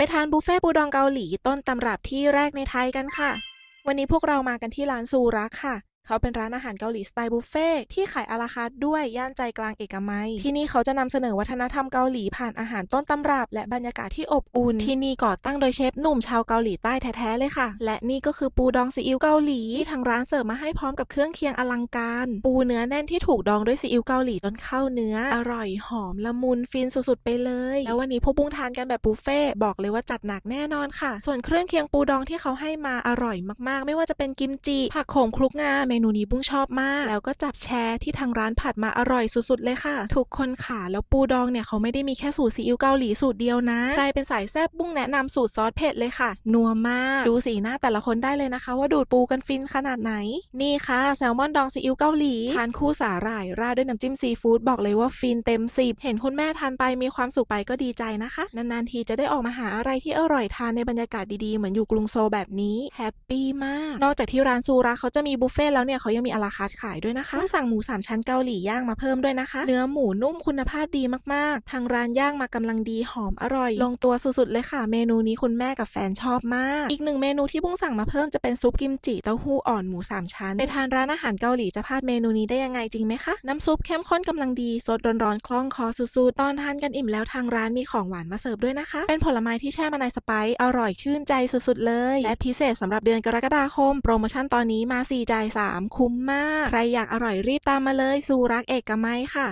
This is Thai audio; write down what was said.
ไปทานบุฟเฟ่ต์ปูดองเกาหลีต้นตำรับที่แรกในไทยกันค่ะ วันนี้พวกเรามากันที่ร้านซูรักค่ะ เขาเป็นร้านอาหารเกาหลีสไตล์บุฟเฟ่ที่ขายอาราคาร์ด้วยย่านใจกลางเอกมัย ที่นี่เขาจะนำเสนอวัฒนธรรมเกาหลีผ่านอาหารต้นตำรับ และบรรยากาศที่อบอุ่น ที่นี่ก่อตั้งโดยเชฟหนุ่มชาวเกาหลีใต้แท้ๆเลยค่ะ และนี่ก็คือปูดองซีอิ๊วเกาหลีที่ทางร้านเสิร์ฟมาให้พร้อมกับเครื่องเคียงอลังการ ปูเนื้อแน่นที่ถูกดองด้วยซีอิ๊วเกาหลีจนเข้าเนื้อ อร่อยหอมละมุนฟินสุดๆไปเลย แล้ววันนี้พวกบุ้งทานกันแบบบุฟเฟ่บอกเลยว่าจัดหนักแน่นอนค่ะ ส่วนเครื่องเคียงปูดองที่เขาให้มาอร่อยมากๆ ไม่ว่าจะเป็นกิมจิผักโขมคลุกงาเมนูนี้บุ้งชอบมาก แล้วก็จับแชร์ที่ทางร้านผัดมาอร่อยสุดๆเลยค่ะ ทุกคนค่ะแล้วปูดองเนี่ยเขาไม่ได้มีแค่สูตรซีอิ๊วเกาหลีสูตรเดียวนะใครเป็นสายแซ่บบุ้งแนะนำสูตรซอสเผ็ดเลยค่ะ นัวมาก ดูสีหน้าแต่ละคนได้เลยนะคะ ว่าดูดปูกันฟินขนาดไหน นี่ค่ะแซลมอนดองซีอิ๊วเกาหลีทานคู่สาหร่ายราดด้วยน้ำจิ้มซีฟู้ดบอกเลยว่าฟินเต็มสิบเห็นคุณแม่ทานไปมีความสุขไปก็ดีใจนะคะ นานๆทีจะได้ออกมาหาอะไรที่อร่อยทานในบรรยากาศดีๆเหมือนอยู่กรุงโซลแบบนี้แฮปปี้มาก นอกจากที่ร้านซูราเขาจะมีบุฟเฟ่แล้วเนี่ยเขายังมีอาราคาร์ทขายด้วยนะคะต้องสั่งหมูสามชั้นเกาหลีย่างมาเพิ่มด้วยนะคะ เนื้อหมูนุ่มคุณภาพดีมากๆ ทางร้านย่างมากำลังดีหอมอร่อย ลงตัวสุดๆเลยค่ะ เมนูนี้คุณแม่กับแฟนชอบมาก อีกหนึ่งเมนูที่บุ้งสั่งมาเพิ่มจะเป็นซุปกิมจิเต้าหู้อ่อนหมูสามชั้นไปทานร้านอาหารเกาหลีจะพลาดเมนูนี้ได้ยังไงจริงไหมคะน้ำซุปเข้มข้นกำลังดีสดร้อนๆคล่องคอสุดๆตอนทานกันอิ่มแล้วทางร้านมีของหวานมาเสิร์ฟด้วยนะคะ เป็นผลไม้ที่แช่มาในสไปซ์อร่อยชื่นใจสุดๆเลย และพิเศษสำหรับเดือนกรกฎาคม โปรโมชั่นตอนนี้มา4จ่าย3 คุ้มมาก ใครอยากอร่อยรีบตามมาเลยสู่รักเอกมัยค่ะ